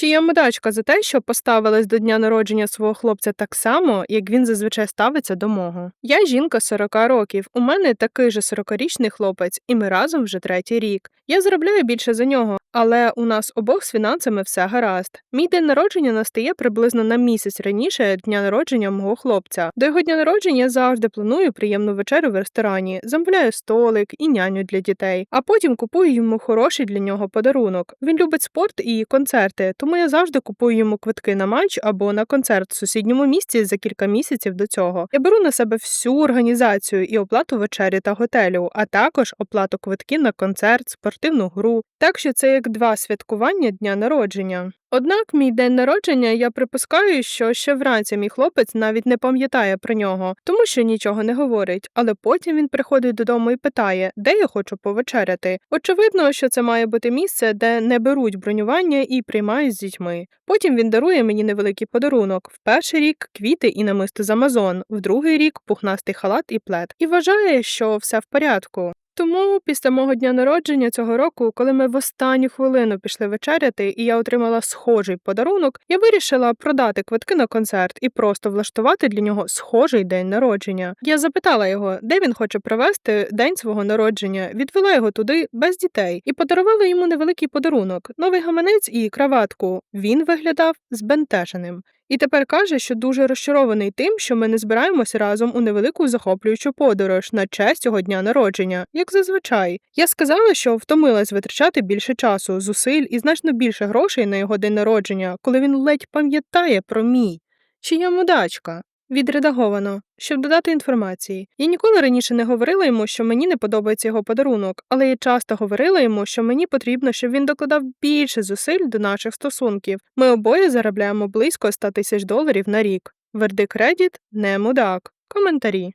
Чи я мудачка за те, що поставилась до дня народження свого хлопця так само, як він зазвичай ставиться до мого? Я жінка 40 років, у мене такий же 40-річний хлопець, і ми разом вже третій рік. Я заробляю більше за нього, але у нас обох з фінансами все гаразд. Мій день народження настає приблизно на місяць раніше дня народження мого хлопця. До його дня народження я завжди планую приємну вечерю в ресторані, замовляю столик і няню для дітей, а потім купую йому хороший для нього подарунок. Він любить спорт і концерти, тому я завжди купую йому квитки на матч або на концерт в сусідньому місті за кілька місяців до цього. Я беру на себе всю організацію і оплату вечері та готелю, а також оплату квитків на концерт, спортивну гру. Так що це як два святкування дня народження. Однак мій день народження я припускаю, що ще вранці мій хлопець навіть не пам'ятає про нього, тому що нічого не говорить. Але потім він приходить додому і питає, де я хочу повечеряти. Очевидно, що це має бути місце, де не беруть бронювання і приймають з дітьми. Потім він дарує мені невеликий подарунок. В перший рік квіти і намисто з Амазон, в другий рік пухнастий халат і плед. І вважає, що все в порядку. Тому після мого дня народження цього року, коли ми в останню хвилину пішли вечеряти, і я отримала схожий подарунок, я вирішила продати квитки на концерт і просто влаштувати для нього схожий день народження. Я запитала його, де він хоче провести день свого народження, відвела його туди без дітей і подарувала йому невеликий подарунок новий гаманець і краватку. Він виглядав збентеженим. І тепер каже, що дуже розчарований тим, що ми не збираємося разом у невелику захоплюючу подорож на честь його дня народження, як зазвичай. Я сказала, що втомилась витрачати більше часу, зусиль і значно більше грошей на його день народження, коли він ледь пам'ятає про мій. Чи я мудачка? Відредаговано, щоб додати інформації. Я ніколи раніше не говорила йому, що мені не подобається його подарунок, але я часто говорила йому, що мені потрібно, щоб він докладав більше зусиль до наших стосунків. Ми обоє заробляємо близько 100 тисяч доларів на рік. Верди кредит не мудак. Коментарі.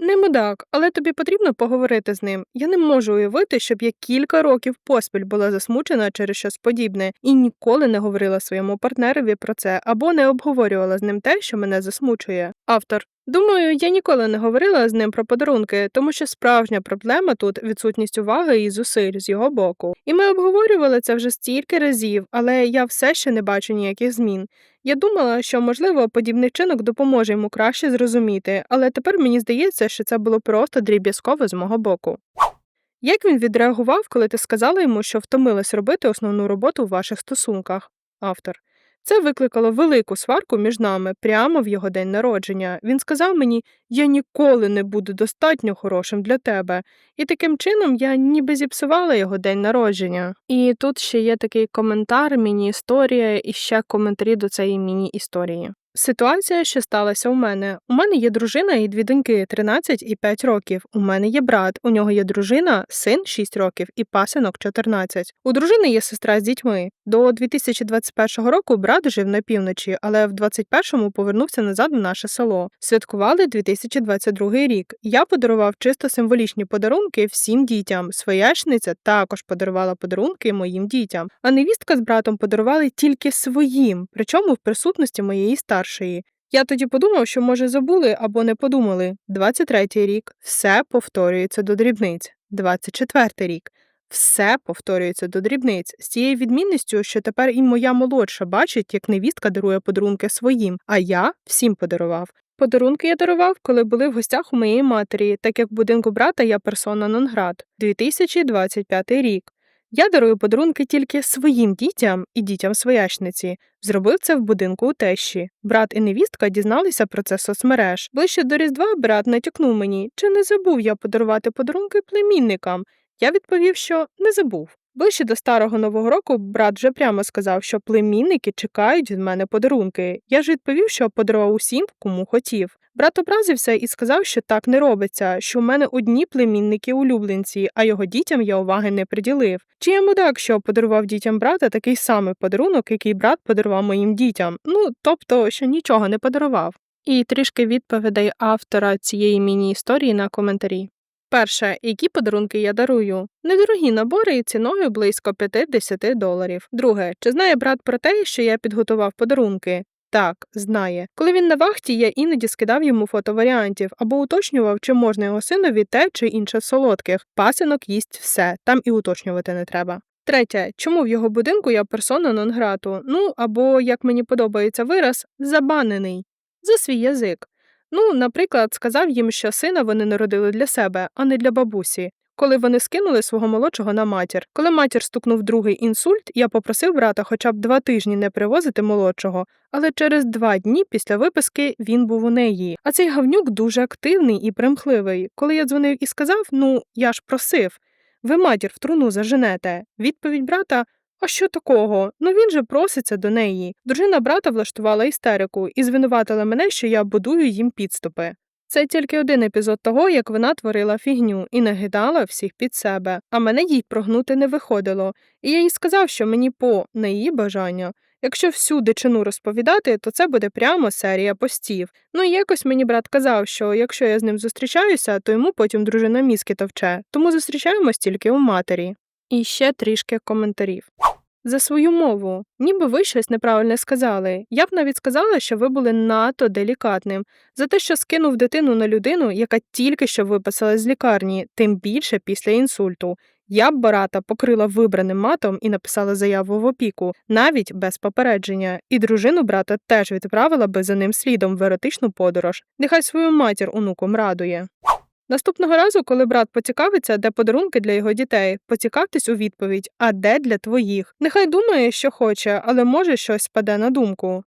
Не мудак, але тобі потрібно поговорити з ним. Я не можу уявити, щоб я кілька років поспіль була засмучена через щось подібне і ніколи не говорила своєму партнерові про це або не обговорювала з ним те, що мене засмучує. Автор. Думаю, я ніколи не говорила з ним про подарунки, тому що справжня проблема тут відсутність уваги і зусиль з його боку. І ми обговорювали це вже стільки разів, але я все ще не бачу ніяких змін. Я думала, що, можливо, подібний чинок допоможе йому краще зрозуміти, але тепер мені здається, що це було просто дріб'язково з мого боку. Як він відреагував, коли ти сказала йому, що втомилась робити основну роботу в ваших стосунках? Автор. Це викликало велику сварку між нами прямо в його день народження. Він сказав мені, я ніколи не буду достатньо хорошим для тебе. І таким чином я ніби зіпсувала його день народження. І тут ще є такий коментар, міні-історія, і ще коментарі до цієї міні-історії. Ситуація, що сталася у мене. У мене є дружина і дві доньки 13 і 5 років. У мене є брат, у нього є дружина, син 6 років і пасинок 14. У дружини є сестра з дітьми. До 2021 року брат жив на півночі, але в 21-му повернувся назад в наше село. Святкували 2022 рік. Я подарував чисто символічні подарунки всім дітям. Своячниця також подарувала подарунки моїм дітям. А невістка з братом подарували тільки своїм, причому в присутності моєї старшої. Я тоді подумав, що, може, забули або не подумали. 23-й рік все повторюється до дрібниць. 24-й рік все повторюється до дрібниць з тією відмінністю, що тепер і моя молодша бачить, як невістка дарує подарунки своїм, а я всім подарував. Подарунки я дарував, коли були в гостях у моєї матері, так як в будинку брата я персона нон-град. 2025 рік. Я дарую подарунки тільки своїм дітям і дітям своячниці. Зробив це в будинку у тещі. Брат і невістка дізналися про це соцмереж. Ближче до Різдва брат натякнув мені, чи не забув я подарувати подарунки племінникам. Я відповів, що не забув. Ближче до старого нового року брат вже прямо сказав, що племінники чекають від мене подарунки. Я ж відповів, що подарував усім, кому хотів. Брат образився і сказав, що так не робиться, що в мене одні племінники улюбленці, а його дітям я уваги не приділив. Чи я мудак, що подарував дітям брата такий самий подарунок, який брат подарував моїм дітям? Ну тобто, що нічого не подарував. І трішки відповідей автора цієї міні-історії на коментарі. Перше, які подарунки я дарую? Недорогі набори ціною близько 5-10 доларів. Друге, чи знає брат про те, що я підготував подарунки? Так, знає. Коли він на вахті, я іноді скидав йому фото варіантів або уточнював, чи можна його синові те чи інше солодких. Пасинок їсть все, там і уточнювати не треба. Третє, чому в його будинку я персона нон-грату? Ну або, як мені подобається вираз, забанений за свій язик. Ну, наприклад, сказав їм, що сина вони народили для себе, а не для бабусі. Коли вони скинули свого молодшого на матір. Коли матір стукнув другий інсульт, я попросив брата хоча б два тижні не привозити молодшого, але через два дні після виписки він був у неї. А цей гавнюк дуже активний і примхливий. Коли я дзвонив і сказав: Ну, я ж просив, ви матір в труну заженете. Відповідь брата. А що такого? Ну він же проситься до неї. Дружина брата влаштувала істерику і звинуватила мене, що я будую їм підступи. Це тільки один епізод того, як вона творила фігню і нагидала всіх під себе, а мене їй прогнути не виходило, і я їй сказав, що мені по не її бажання. Якщо всю дичину розповідати, то це буде прямо серія постів. Ну і якось мені брат казав, що якщо я з ним зустрічаюся, то йому потім дружина мізки товче, тому зустрічаємось тільки у матері. І ще трішки коментарів. За свою мову, ніби ви щось неправильне сказали. Я б навіть сказала, що ви були надто делікатним за те, що скинув дитину на людину, яка тільки що виписалась з лікарні, тим більше після інсульту. Я б барата покрила вибраним матом і написала заяву в опіку, навіть без попередження, і дружину брата теж відправила би за ним слідом в еротичну подорож. Нехай свою матір онуком радує. Наступного разу, коли брат поцікавиться, де подарунки для його дітей, поцікавтесь у відповідь, а де для твоїх. Нехай думає, що хоче, але може щось спаде на думку.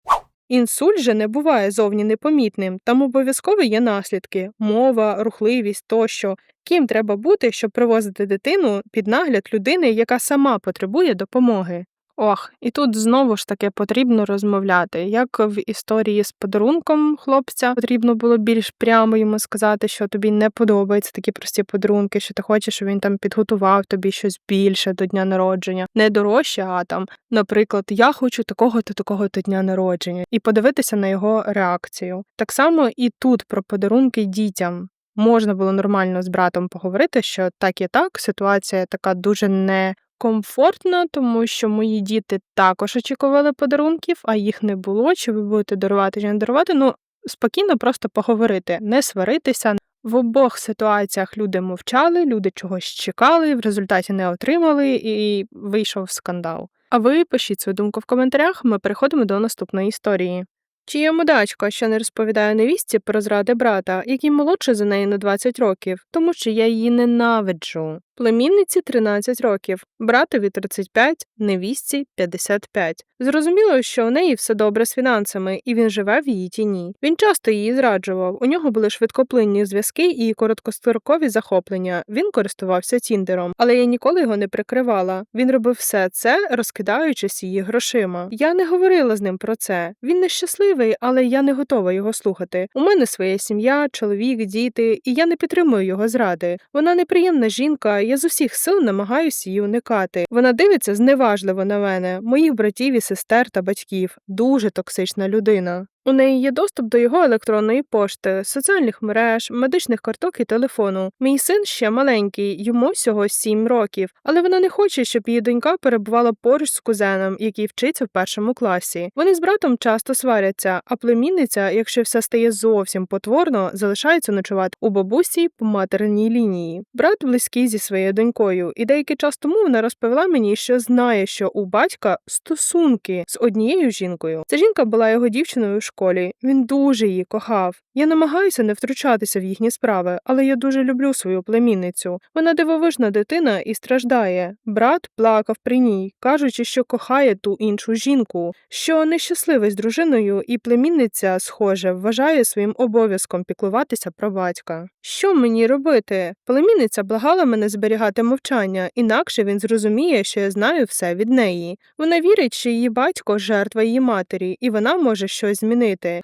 Інсульт же не буває зовні непомітним, там обов'язково є наслідки мова, рухливість тощо. Ким треба бути, щоб привозити дитину під нагляд людини, яка сама потребує допомоги. Ох, і тут знову ж таки потрібно розмовляти. Як в історії з подарунком хлопця потрібно було більш прямо йому сказати, що тобі не подобаються такі прості подарунки, що ти хочеш, щоб він там підготував тобі щось більше до дня народження, не дорожче, а там, наприклад, я хочу такого-то такого-то дня народження, і подивитися на його реакцію. Так само і тут про подарунки дітям. Можна було нормально з братом поговорити, що так і так, ситуація така дуже не комфортно, тому що мої діти також очікували подарунків, а їх не було. Чи ви будете дарувати, чи не дарувати? Ну, спокійно просто поговорити, не сваритися. В обох ситуаціях люди мовчали, люди чогось чекали, в результаті не отримали, і вийшов скандал. А ви пишіть свою думку в коментарях. Ми переходимо до наступної історії. Чи є мудачка, що не розповідає невістці про зради брата, який молодший за неї на 20 років, тому що я її ненавиджу. Племінниці 13 років, братові 35, невістці 55. Зрозуміло, що у неї все добре з фінансами, і він живе в її тіні. Він часто її зраджував. У нього були швидкоплинні зв'язки і короткострокові захоплення. Він користувався тіндером, але я ніколи його не прикривала. Він робив все це, розкидаючись її грошима. Я не говорила з ним про це. Він нещасливий, але я не готова його слухати. У мене своя сім'я, чоловік, діти, і я не підтримую його зради. Вона неприємна жінка. Я з усіх сил намагаюся її уникати. Вона дивиться зневажливо на мене, моїх братів і сестер та батьків. Дуже токсична людина. У неї є доступ до його електронної пошти, соціальних мереж, медичних карток і телефону. Мій син ще маленький, йому всього сім років, але вона не хоче, щоб її донька перебувала поруч з кузеном, який вчиться в першому класі. Вони з братом часто сваряться, а племінниця, якщо все стає зовсім потворно, залишається ночувати у бабусі по материнній лінії. Брат близький зі своєю донькою, і деякий час тому вона розповіла мені, що знає, що у батька стосунки з однією жінкою. Ця жінка була його дівчиною в. Він дуже її кохав. Я намагаюся не втручатися в їхні справи, але я дуже люблю свою племінницю. Вона дивовижна дитина і страждає. Брат плакав при ній, кажучи, що кохає ту іншу жінку, що нещасливий з дружиною, і племінниця, схоже, вважає своїм обов'язком піклуватися про батька. Що мені робити? Племінниця благала мене зберігати мовчання, інакше він зрозуміє, що я знаю все від неї. Вона вірить, що її батько жертва її матері, і вона може щось змінити.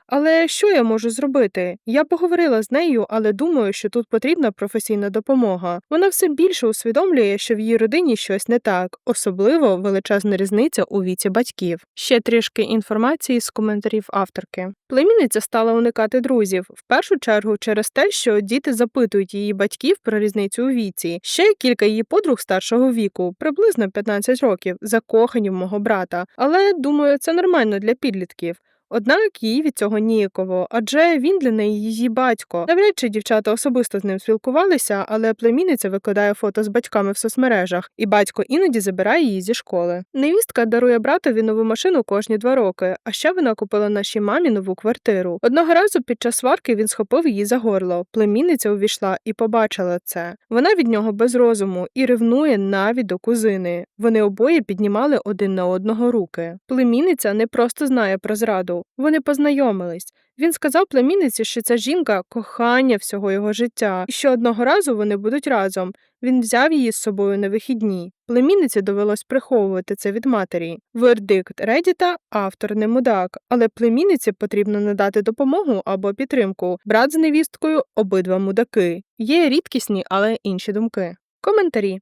Але що я можу зробити? Я поговорила з нею, але думаю, що тут потрібна професійна допомога. Вона все більше усвідомлює, що в її родині щось не так, особливо величезна різниця у віці батьків. Ще трішки інформації з коментарів авторки. Племінниця стала уникати друзів в першу чергу через те, що діти запитують її батьків про різницю у віці. Ще кілька її подруг старшого віку, приблизно 15 років, закохані в мого брата. Але думаю, це нормально для підлітків. Однак їй від цього ніяково, адже він для неї її батько. Навряд чи дівчата особисто з ним спілкувалися, але племінниця викладає фото з батьками в соцмережах, і батько іноді забирає її зі школи. Невістка дарує братові нову машину кожні два роки, а ще вона купила нашій мамі нову квартиру. Одного разу під час сварки він схопив її за горло. Племінниця увійшла і побачила це. Вона від нього без розуму і ревнує навіть до кузини. Вони обоє піднімали один на одного руки. Племінниця не просто знає про зраду, вони познайомились. Він сказав племінниці, що ця жінка кохання всього його життя, і що одного разу вони будуть разом. Він взяв її з собою на вихідні. Племінниці довелось приховувати це від матері. Вердикт Редіта автор не мудак, але племінниці потрібно надати допомогу або підтримку. Брат з невісткою обидва мудаки. Є рідкісні, але інші думки. Коментарі.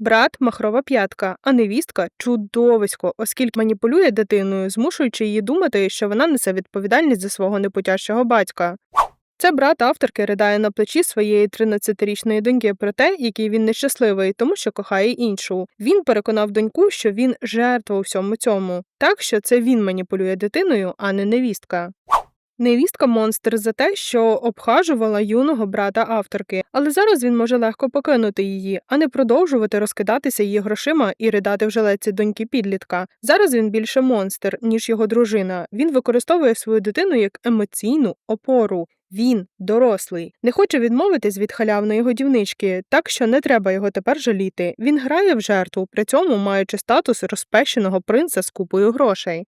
Брат махрова п'ятка, а невістка чудовисько, оскільки маніпулює дитиною, змушуючи її думати, що вона несе відповідальність за свого непотящого батька. Це брат авторки ридає на плечі своєї 13-річної доньки про те, який він нещасливий, тому що кохає іншу. Він переконав доньку, що він жертва у всьому цьому, так що це він маніпулює дитиною, а не невістка. Невістка монстр за те, що обхажувала юного брата авторки, але зараз він може легко покинути її, а не продовжувати розкидатися її грошима і ридати в жилеці доньки підлітка. Зараз він більше монстр, ніж його дружина. Він використовує свою дитину як емоційну опору. Він дорослий, не хоче відмовитись від халявної годівнички, так що не треба його тепер жаліти. Він грає в жертву, при цьому маючи статус розпещеного принца з купою грошей.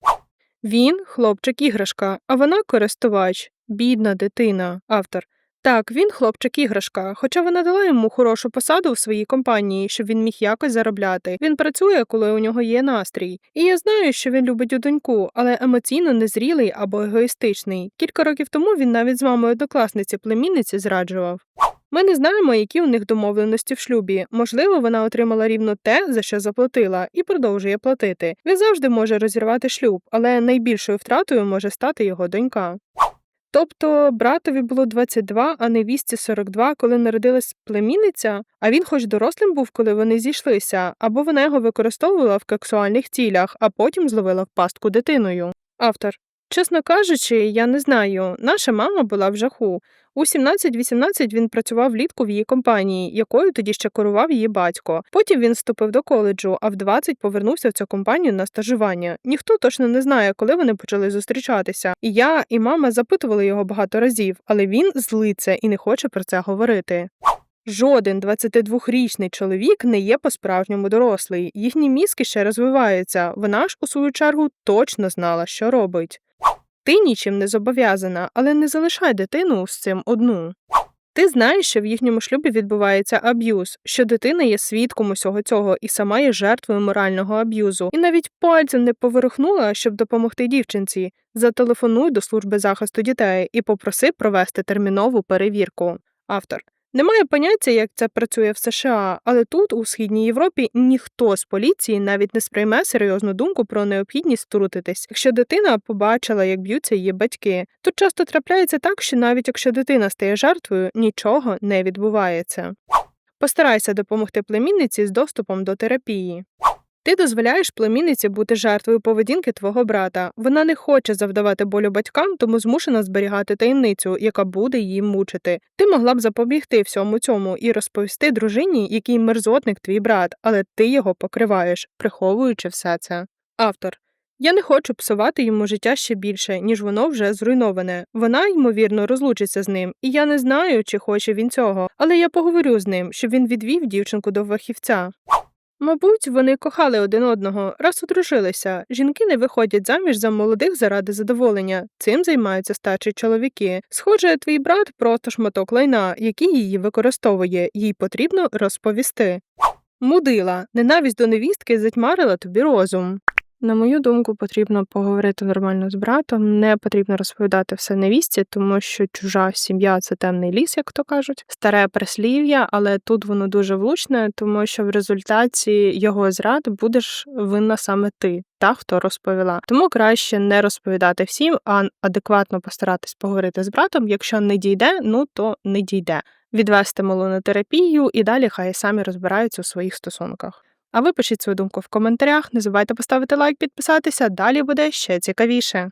Він хлопчик іграшка, а вона користувач, бідна дитина, автор. Так, він хлопчик іграшка, хоча вона дала йому хорошу посаду в своїй компанії, щоб він міг якось заробляти. Він працює, коли у нього є настрій. І я знаю, що він любить у доньку, але емоційно незрілий або егоїстичний. Кілька років тому він навіть з мамою однокласниці племінниці зраджував. Ми не знаємо, які у них домовленості в шлюбі. Можливо, вона отримала рівно те, за що заплатила, і продовжує платити. Він завжди може розірвати шлюб, але найбільшою втратою може стати його донька. Тобто братові було 22, а невістці 42, коли народилась племінниця, а він хоч дорослим був, коли вони зійшлися, або вона його використовувала в сексуальних цілях, а потім зловила в пастку дитиною. Автор. Чесно кажучи, я не знаю. Наша мама була в жаху. У 17-18 він працював влітку в її компанії, якою тоді ще керував її батько. Потім він вступив до коледжу, а в 20 повернувся в цю компанію на стажування. Ніхто точно не знає, коли вони почали зустрічатися. І я, і мама запитували його багато разів, але він злиться і не хоче про це говорити. Жоден 22-річний чоловік не є по-справжньому дорослий. Їхні мізки ще розвиваються. Вона ж, у свою чергу, точно знала, що робить. Ти нічим не зобов'язана, але не залишай дитину з цим одну. Ти знаєш, що в їхньому шлюбі відбувається аб'юз, що дитина є свідком усього цього і сама є жертвою морального аб'юзу, і навіть пальцем не поверхнула, щоб допомогти дівчинці. Зателефонуй до служби захисту дітей і попроси провести термінову перевірку. Автор немає поняття, як це працює в США, але тут, у східній Європі, ніхто з поліції навіть не сприйме серйозну думку про необхідність втрутитись. Якщо дитина побачила, як б'ються її батьки, тут часто трапляється так, що навіть якщо дитина стає жертвою, нічого не відбувається. Постарайся допомогти племінниці з доступом до терапії. Ти дозволяєш племінниці бути жертвою поведінки твого брата. Вона не хоче завдавати болю батькам, тому змушена зберігати таємницю, яка буде її мучити. Ти могла б запобігти всьому цьому і розповісти дружині, який мерзотник твій брат, але ти його покриваєш, приховуючи все це. Автор. Я не хочу псувати йому життя ще більше, ніж воно вже зруйноване. Вона, ймовірно, розлучиться з ним, і я не знаю, чи хоче він цього, але я поговорю з ним, щоб він відвів дівчинку до фахівця. Мабуть, вони кохали один одного, раз одружилися. Жінки не виходять заміж за молодих заради задоволення. Цим займаються старші чоловіки. Схоже, твій брат просто шматок лайна, який її використовує, їй потрібно розповісти. Мудила, ненависть до невістки затьмарила тобі розум. На мою думку, потрібно поговорити нормально з братом, не потрібно розповідати все невісті, тому що чужа сім'я це темний ліс, як то кажуть, старе прислів'я, але тут воно дуже влучне, тому що в результаті його зрад будеш винна саме ти, та хто розповіла. Тому краще не розповідати всім, а адекватно постаратись поговорити з братом. Якщо не дійде, ну то не дійде. Відвести малу на терапію і далі хай самі розбираються у своїх стосунках. А ви пишіть свою думку в коментарях. Не забувайте поставити лайк, підписатися. Далі буде ще цікавіше.